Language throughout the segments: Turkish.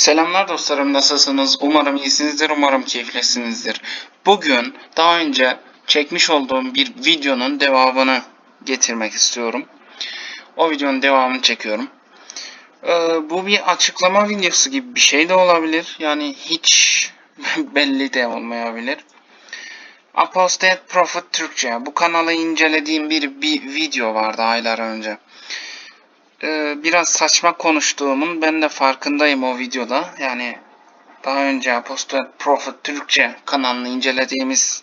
Selamlar dostlarım nasılsınız? Umarım iyisinizdir, umarım keyiflisinizdir. Bugün daha önce çekmiş olduğum bir videonun devamını getirmek istiyorum. O videonun devamını çekiyorum. Ee, bu bir açıklama videosu gibi bir şey de olabilir. Yani hiç belli de olmayabilir. Apostate Prophet Türkçe. Bu kanalı incelediğim bir, bir video vardı aylar önce e, biraz saçma konuştuğumun ben de farkındayım o videoda. Yani daha önce Apostle Prophet Türkçe kanalını incelediğimiz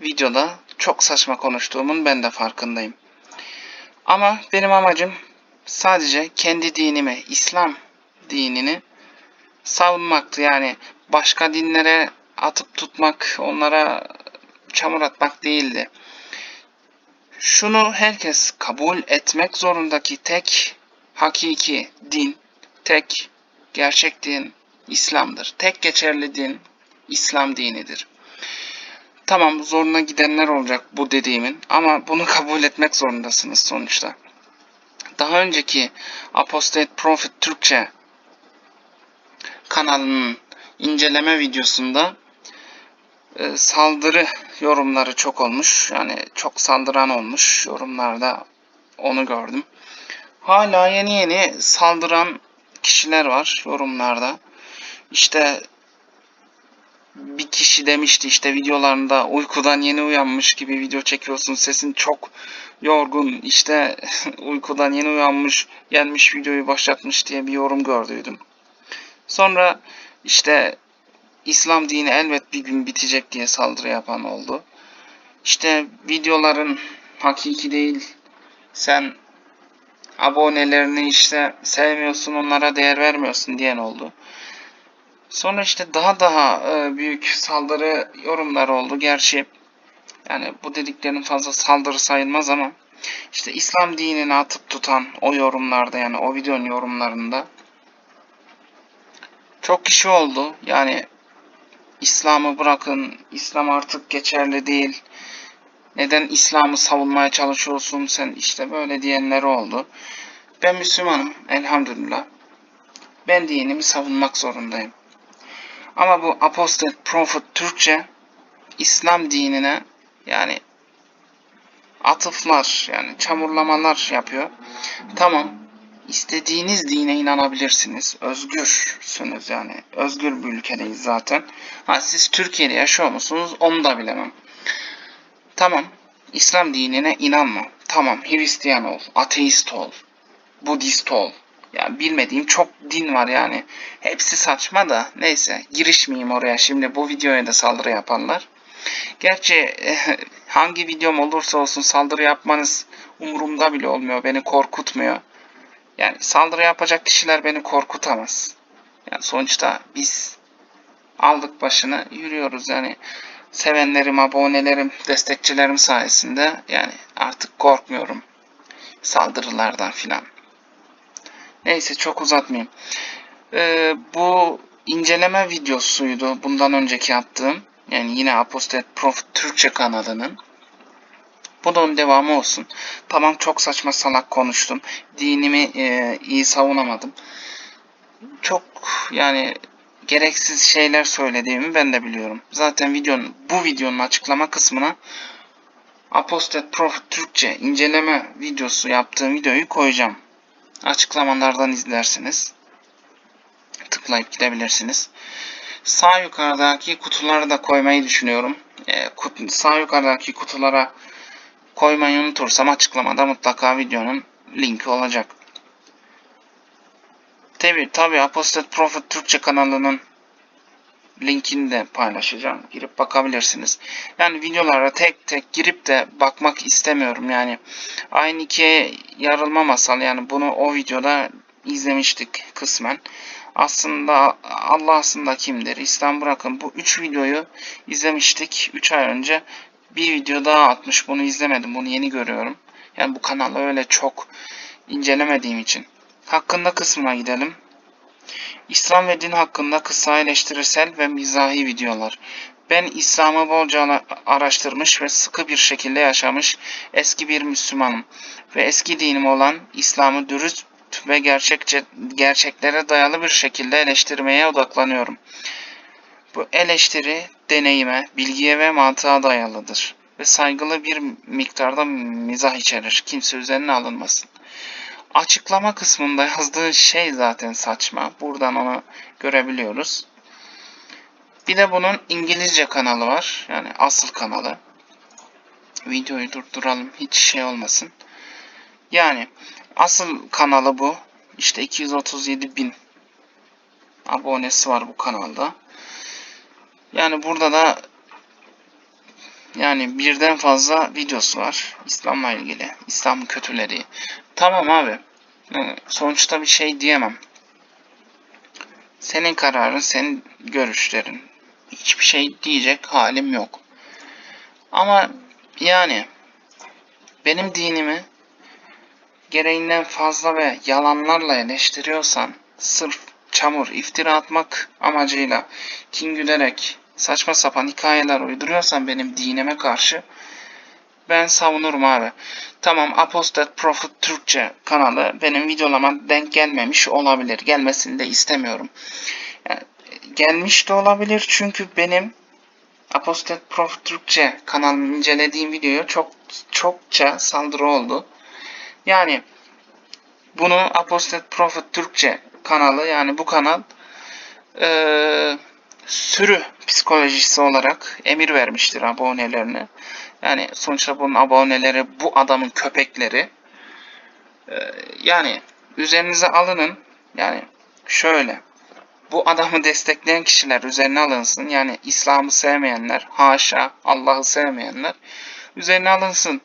videoda çok saçma konuştuğumun ben de farkındayım. Ama benim amacım sadece kendi dinimi, İslam dinini savunmaktı. Yani başka dinlere atıp tutmak, onlara çamur atmak değildi şunu herkes kabul etmek zorundaki tek hakiki din, tek gerçek din İslam'dır. Tek geçerli din İslam dinidir. Tamam zoruna gidenler olacak bu dediğimin ama bunu kabul etmek zorundasınız sonuçta. Daha önceki Apostate Prophet Türkçe kanalının inceleme videosunda e, saldırı yorumları çok olmuş. Yani çok saldıran olmuş yorumlarda onu gördüm. Hala yeni yeni saldıran kişiler var yorumlarda. İşte bir kişi demişti işte videolarında uykudan yeni uyanmış gibi video çekiyorsun sesin çok yorgun işte uykudan yeni uyanmış gelmiş videoyu başlatmış diye bir yorum gördüydüm. Sonra işte İslam dini elbet bir gün bitecek diye saldırı yapan oldu. İşte videoların hakiki değil. Sen abonelerini işte sevmiyorsun, onlara değer vermiyorsun diyen oldu. Sonra işte daha daha e, büyük saldırı yorumları oldu. Gerçi yani bu dediklerin fazla saldırı sayılmaz ama işte İslam dinini atıp tutan o yorumlarda yani o videonun yorumlarında çok kişi oldu. Yani İslam'ı bırakın, İslam artık geçerli değil. Neden İslam'ı savunmaya çalışıyorsun sen işte böyle diyenler oldu. Ben Müslümanım elhamdülillah. Ben dinimi savunmak zorundayım. Ama bu Apostate Prophet Türkçe İslam dinine yani atıflar yani çamurlamalar yapıyor. Tamam istediğiniz dine inanabilirsiniz. Özgürsünüz yani. Özgür bir ülkedeyiz zaten. Ha siz Türkiye'de yaşıyor musunuz? Onu da bilemem. Tamam. İslam dinine inanma. Tamam. Hristiyan ol. Ateist ol. Budist ol. Ya bilmediğim çok din var yani. Hepsi saçma da neyse girişmeyeyim oraya. Şimdi bu videoya da saldırı yapanlar. Gerçi hangi videom olursa olsun saldırı yapmanız umurumda bile olmuyor. Beni korkutmuyor. Yani saldırı yapacak kişiler beni korkutamaz. Yani sonuçta biz aldık başını yürüyoruz yani sevenlerim, abonelerim, destekçilerim sayesinde yani artık korkmuyorum saldırılardan filan. Neyse çok uzatmayayım. Ee, bu inceleme videosuydu bundan önceki yaptığım. Yani yine Apostate Prof Türkçe kanalının. Bunun devamı olsun. Tamam çok saçma salak konuştum. Dinimi e, iyi savunamadım. Çok yani gereksiz şeyler söylediğimi ben de biliyorum. Zaten videonun bu videonun açıklama kısmına Apostate Prophet Türkçe inceleme videosu yaptığım videoyu koyacağım. Açıklamalardan izlersiniz. Tıklayıp gidebilirsiniz. Sağ yukarıdaki kutuları da koymayı düşünüyorum. Ee, kut, sağ yukarıdaki kutulara koymayı unutursam açıklamada mutlaka videonun linki olacak. Tabi tabi Apostate Prophet Türkçe kanalının linkini de paylaşacağım. Girip bakabilirsiniz. Yani videolara tek tek girip de bakmak istemiyorum. Yani aynı ikiye yarılma masal. Yani bunu o videoda izlemiştik kısmen. Aslında Allah aslında kimdir? İslam bırakın. Bu üç videoyu izlemiştik 3 ay önce. Bir video daha atmış. Bunu izlemedim. Bunu yeni görüyorum. Yani bu kanalı öyle çok incelemediğim için. Hakkında kısmına gidelim. İslam ve din hakkında kısa eleştirisel ve mizahi videolar. Ben İslam'ı bolca araştırmış ve sıkı bir şekilde yaşamış eski bir Müslümanım ve eski dinim olan İslam'ı dürüst ve gerçekçe gerçeklere dayalı bir şekilde eleştirmeye odaklanıyorum. Bu eleştiri deneyime, bilgiye ve mantığa dayalıdır ve saygılı bir miktarda mizah içerir. Kimse üzerine alınmasın. Açıklama kısmında yazdığın şey zaten saçma. Buradan onu görebiliyoruz. Bir de bunun İngilizce kanalı var. Yani asıl kanalı. Videoyu durduralım. Hiç şey olmasın. Yani asıl kanalı bu. İşte 237 bin abonesi var bu kanalda. Yani burada da yani birden fazla videosu var İslam'la ilgili. İslam'ın kötüleri. Tamam abi. Yani sonuçta bir şey diyemem. Senin kararın, senin görüşlerin. Hiçbir şey diyecek halim yok. Ama yani benim dinimi gereğinden fazla ve yalanlarla eleştiriyorsan sırf çamur, iftira atmak amacıyla kin gülerek saçma sapan hikayeler uyduruyorsan benim dinime karşı ben savunurum abi. Tamam Apostate Prophet Türkçe kanalı benim videolama denk gelmemiş olabilir. Gelmesini de istemiyorum. Yani, gelmiş de olabilir çünkü benim Apostate Prophet Türkçe kanalını incelediğim videoya çok çokça saldırı oldu. Yani bunu Apostate Prophet Türkçe kanalı yani bu kanal eee sürü psikolojisi olarak emir vermiştir abonelerine. Yani sonuçta bunun aboneleri bu adamın köpekleri. Ee, yani üzerinize alının. Yani şöyle. Bu adamı destekleyen kişiler üzerine alınsın. Yani İslam'ı sevmeyenler, haşa Allah'ı sevmeyenler üzerine alınsın.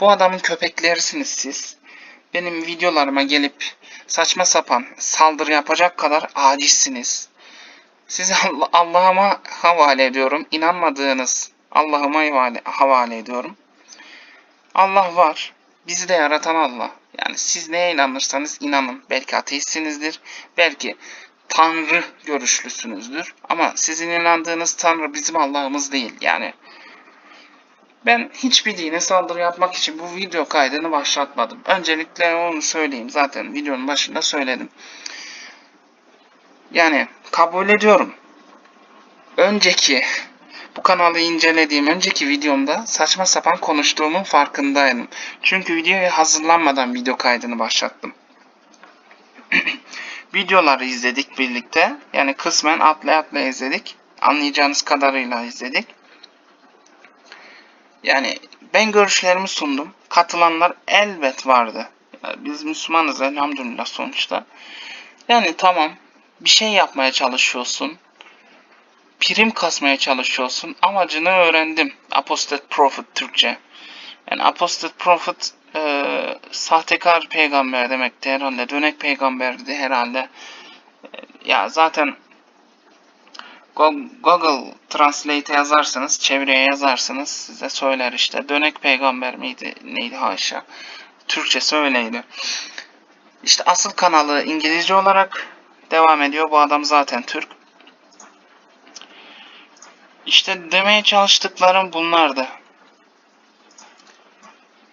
Bu adamın köpeklerisiniz siz. Benim videolarıma gelip saçma sapan saldırı yapacak kadar acizsiniz. Sizi Allah'ıma havale ediyorum. İnanmadığınız Allah'ıma havale, havale ediyorum. Allah var. Bizi de yaratan Allah. Yani siz neye inanırsanız inanın. Belki ateistsinizdir. Belki Tanrı görüşlüsünüzdür. Ama sizin inandığınız Tanrı bizim Allah'ımız değil. Yani ben hiçbir dine saldırı yapmak için bu video kaydını başlatmadım. Öncelikle onu söyleyeyim. Zaten videonun başında söyledim. Yani kabul ediyorum. Önceki bu kanalı incelediğim önceki videomda saçma sapan konuştuğumun farkındaydım. Çünkü videoya hazırlanmadan video kaydını başlattım. Videoları izledik birlikte. Yani kısmen atlaya atlaya izledik. Anlayacağınız kadarıyla izledik. Yani ben görüşlerimi sundum. Katılanlar elbet vardı. Yani biz Müslümanız elhamdülillah sonuçta. Yani tamam bir şey yapmaya çalışıyorsun. Prim kasmaya çalışıyorsun. Amacını öğrendim. Apostate Prophet Türkçe. Yani Apostate Prophet e, sahtekar peygamber demekti herhalde. Dönek peygamberdi herhalde. E, ya zaten Google Translate yazarsanız, çevireye yazarsanız size söyler işte. Dönek peygamber miydi? Neydi haşa. Türkçesi öyleydi. İşte asıl kanalı İngilizce olarak devam ediyor. Bu adam zaten Türk. İşte demeye çalıştıklarım bunlardı.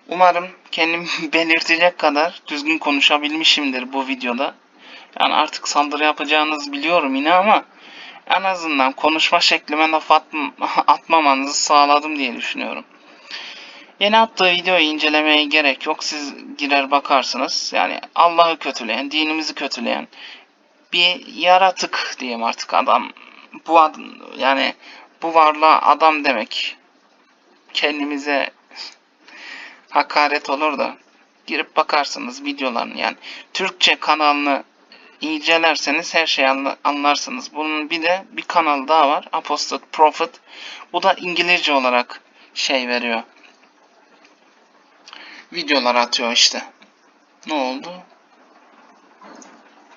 Umarım kendimi belirtecek kadar düzgün konuşabilmişimdir bu videoda. Yani artık saldırı yapacağınızı biliyorum yine ama en azından konuşma şeklime laf atmamanızı sağladım diye düşünüyorum. Yeni attığı videoyu incelemeye gerek yok. Siz girer bakarsınız. Yani Allah'ı kötüleyen, dinimizi kötüleyen bir yaratık diyeyim artık adam. Bu adam yani bu varlığa adam demek kendimize hakaret olur da girip bakarsınız videolarını yani Türkçe kanalını incelerseniz her şeyi anlarsınız. Bunun bir de bir kanal daha var. Apostate Prophet. Bu da İngilizce olarak şey veriyor. Videolar atıyor işte. Ne oldu?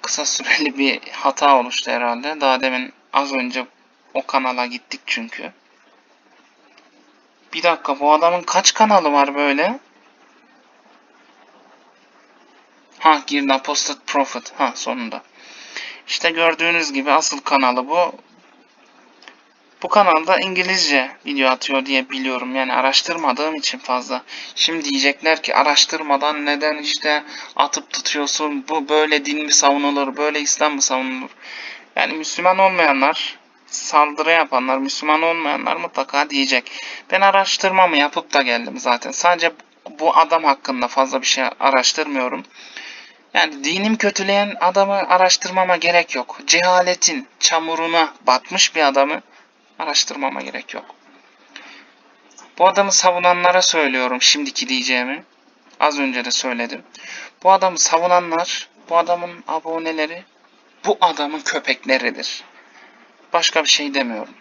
Kısa süreli bir hata oluştu herhalde. Daha demin az önce o kanala gittik çünkü. Bir dakika bu adamın kaç kanalı var böyle? Ha girdi Apostate Prophet. Ha sonunda. İşte gördüğünüz gibi asıl kanalı bu. Bu kanalda İngilizce video atıyor diye biliyorum. Yani araştırmadığım için fazla. Şimdi diyecekler ki araştırmadan neden işte atıp tutuyorsun? Bu böyle din mi savunulur? Böyle İslam mı savunulur? Yani Müslüman olmayanlar, saldırı yapanlar, Müslüman olmayanlar mutlaka diyecek. Ben araştırmamı yapıp da geldim zaten. Sadece bu adam hakkında fazla bir şey araştırmıyorum. Yani dinim kötüleyen adamı araştırmama gerek yok. Cehaletin çamuruna batmış bir adamı araştırmama gerek yok. Bu adamı savunanlara söylüyorum şimdiki diyeceğimi. Az önce de söyledim. Bu adamı savunanlar, bu adamın aboneleri, bu adamın köpekleridir. Başka bir şey demiyorum.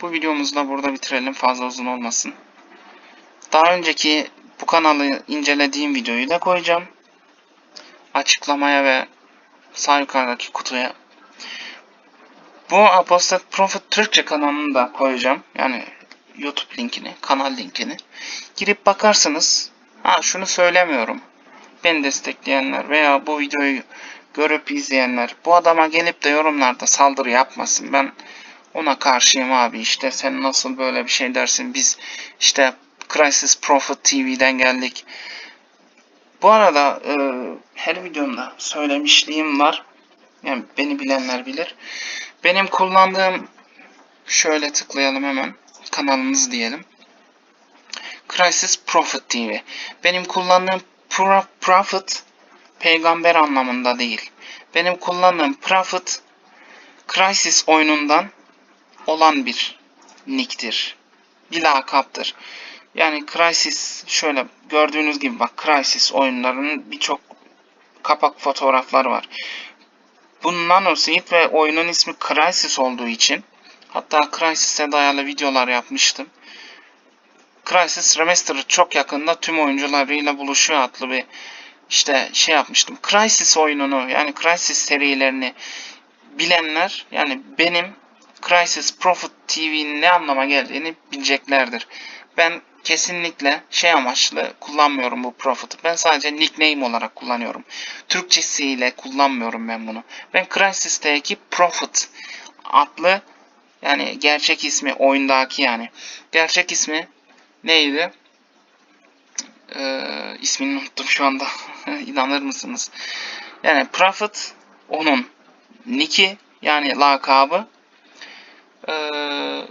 Bu videomuzu da burada bitirelim fazla uzun olmasın. Daha önceki bu kanalı incelediğim videoyu da koyacağım. Açıklamaya ve sağ yukarıdaki kutuya. Bu Apostat Prophet Türkçe kanalını da koyacağım. Yani YouTube linkini, kanal linkini. Girip bakarsınız. Ha şunu söylemiyorum. Beni destekleyenler veya bu videoyu görüp izleyenler bu adama gelip de yorumlarda saldırı yapmasın. Ben ona karşıyım abi işte sen nasıl böyle bir şey dersin biz işte Crisis Prophet TV'den geldik. Bu arada e, her videomda söylemişliğim var. Yani beni bilenler bilir. Benim kullandığım şöyle tıklayalım hemen kanalımız diyelim. Crisis Prophet TV. Benim kullandığım pro, Prophet peygamber anlamında değil. Benim kullandığım Prophet Crisis oyunundan olan bir nicktir. Bir lakaptır. Yani Crysis şöyle gördüğünüz gibi bak Crysis oyunlarının birçok kapak fotoğrafları var. Bu Nanoseed ve oyunun ismi Crysis olduğu için hatta Crysis'e dayalı videolar yapmıştım. Crysis Remastered çok yakında tüm oyuncularıyla buluşuyor adlı bir işte şey yapmıştım. Crysis oyununu yani Crysis serilerini bilenler yani benim Crisis Prophet TV'nin ne anlama geldiğini bileceklerdir. Ben kesinlikle şey amaçlı kullanmıyorum bu Prophet'ı. Ben sadece nickname olarak kullanıyorum. Türkçesiyle kullanmıyorum ben bunu. Ben Crysis'teki Prophet adlı yani gerçek ismi oyundaki yani gerçek ismi neydi? Ee, ismini unuttum şu anda. İnanır mısınız? Yani Prophet onun Nick'i yani lakabı ee,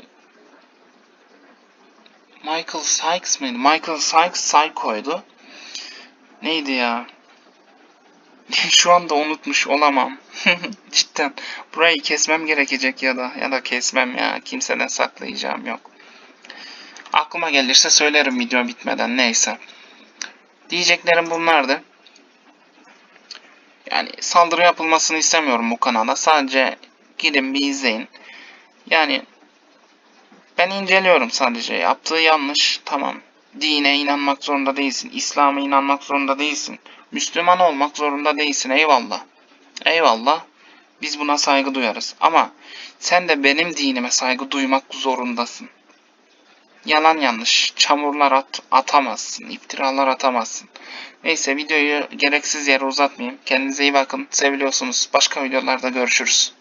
Michael Sykes mıydı? Michael Sykes Psycho'ydu. Neydi ya? Şu anda unutmuş olamam. Cidden. Burayı kesmem gerekecek ya da ya da kesmem ya. Kimseden saklayacağım yok. Aklıma gelirse söylerim video bitmeden neyse. Diyeceklerim bunlardı. Yani saldırı yapılmasını istemiyorum bu kanala. Sadece gidin bir izleyin. Yani ben inceliyorum sadece. Yaptığı yanlış. Tamam. Dine inanmak zorunda değilsin. İslam'a inanmak zorunda değilsin. Müslüman olmak zorunda değilsin. Eyvallah. Eyvallah. Biz buna saygı duyarız. Ama sen de benim dinime saygı duymak zorundasın. Yalan yanlış. Çamurlar at, atamazsın. iftiralar atamazsın. Neyse videoyu gereksiz yere uzatmayayım. Kendinize iyi bakın. Seviliyorsunuz. Başka videolarda görüşürüz.